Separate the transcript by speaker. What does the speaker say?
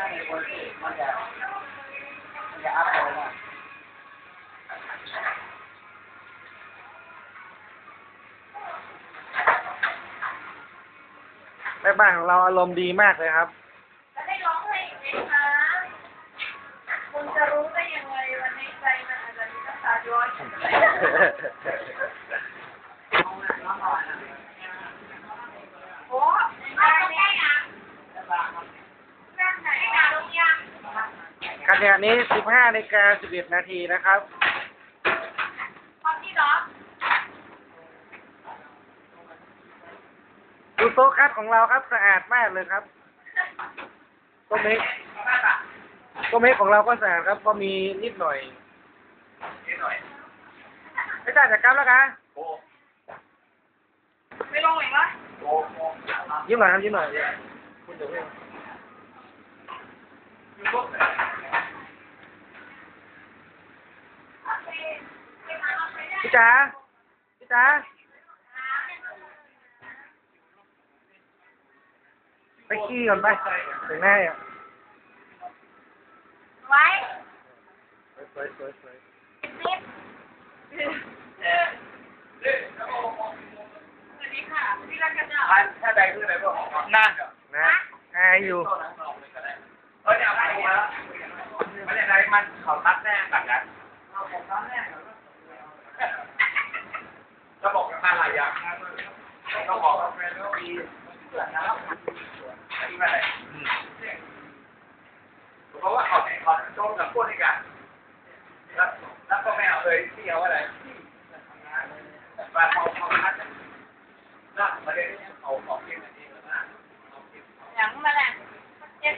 Speaker 1: ช่ในคนที่มันจะมันจะอัพโหลดมา
Speaker 2: แม่บ้านของเราอารมณ์ดีมากเลยครับ
Speaker 3: จะให้ร้องเพลงไหมคะคุณจะรู้ได้ยังไงวันนี้ใจมันอาจจะมีน้ำตาย้อยขึ้นเลยโอ้ไม่ได้ยังนั่นไหนนะลงยัง
Speaker 2: ขณะนี้ 15นาฬิกา11 นาทีนะครับ
Speaker 3: ความที่เหรอ
Speaker 2: ดูโต๊ะคัดของเราครับสะอาดมากเลยครับโต๊ะเมกโต๊ะเมกของเราก็สะอาดครับ ก็มีนิดหน่อย
Speaker 1: นิดหน่อย
Speaker 2: ไม่ได้จากกรรมแล้วกัน
Speaker 1: โอ้
Speaker 3: ไม่ลงอีกเหรอ
Speaker 1: โอ้โอ้
Speaker 2: ยิ้มหน่อยครับยิ้มหน่อยคุณเดี๋ยวเอง พี่จ๋าพี่จ๋าไปขี้ก่อนไปแต่งหน้าอะ
Speaker 3: ไว้
Speaker 2: สวยสวยสวย
Speaker 3: สิบสวัสดีค่ะพี่รักกันเนาะ
Speaker 1: ถ้าถ้าใดขึ้นไปก็ออกมานั่น
Speaker 2: นะอายอยู่
Speaker 1: ต้นนั้นออกเลยก็ได้เฮ้ยเอาไปมาแล้วไม่ได้ไรมันเขาตัดแน่แบบนั้นเราผมตัดแน่จะบอก กันมาบอกว่าเป็นว่ามีเพื่อนนะที่อะไรเพราะว่าเขาเขาโจมกับพวกนี้กันแล้วแล้วก็ไม่เอาเลยที่เอาอะไรมาเขาเขาทัดนะประเด็นเขาของเพียงอันนี้แล้วนะ
Speaker 3: หยังมาแหละเจ็ด